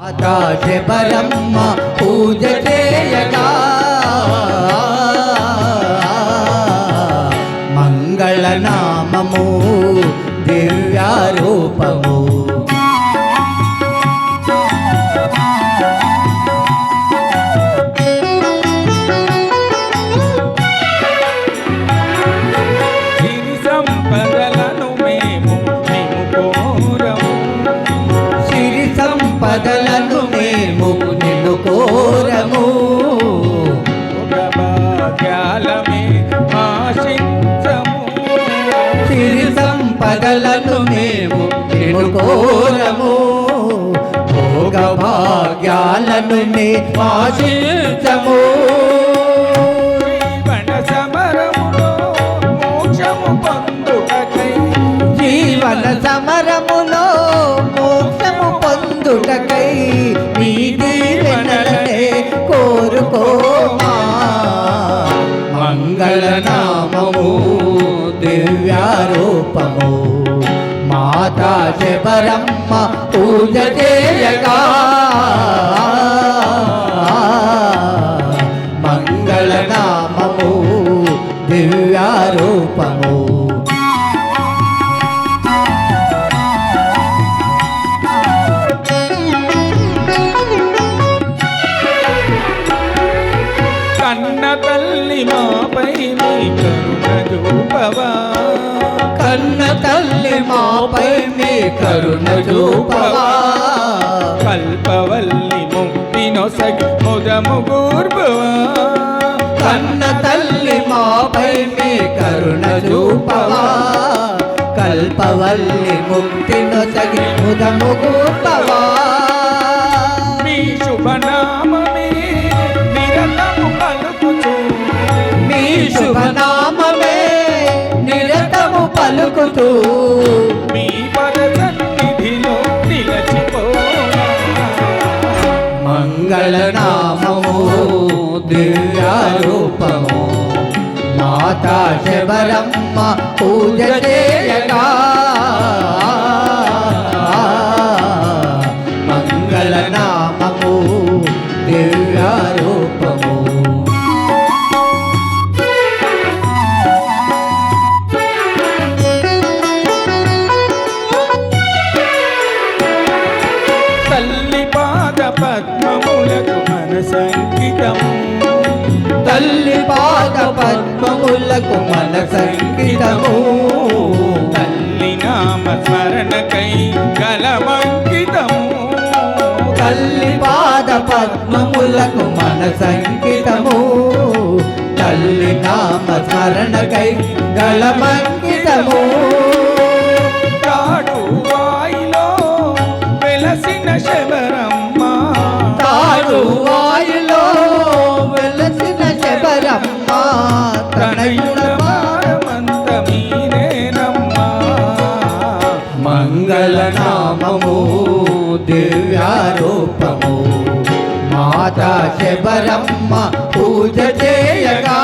ఆకాశ ఆకాశపరమ్మ పూజ చేయగా. మంగళనామము దివ్యారూపము. కోరము భోగ భాగ్యాలను నే ఆశించము జీవన సమరములో మాతా శబరమ్మ పూజ చేయగా. మంగళనామము దివ్యారూపము. కన్న తల్లి మాపై నీ కరుణ రూపవా కన్న తల్లి మాపై మీ కరుణ చూపవా? కల్పవల్లి ముక్తి నొసగి ముదము గూర్భవా కన్న తల్లి మాపై మీ కరుణ చూపవా? కల్పవల్లి ముక్తి నొసగి ముదము గూపవా పలుకుతూ మీ పద సన్నిధిలో నిలచిపోనా? మంగళనామము దివ్యారూపము మాతా శబరమ్మ పూజ చేయగా మన సంకితము తల్లి పాద పద్మములకు మన సంగీతము తల్లి నామ స్మరణకై గలమంకితము తల్లి పాద పద్మములకు మన సంకితము తల్లి నామ స్మరణకై గళమంకితము మంగళనామము దివ్యారూపము. మాతా శబరమ్మ పూజ చేయగా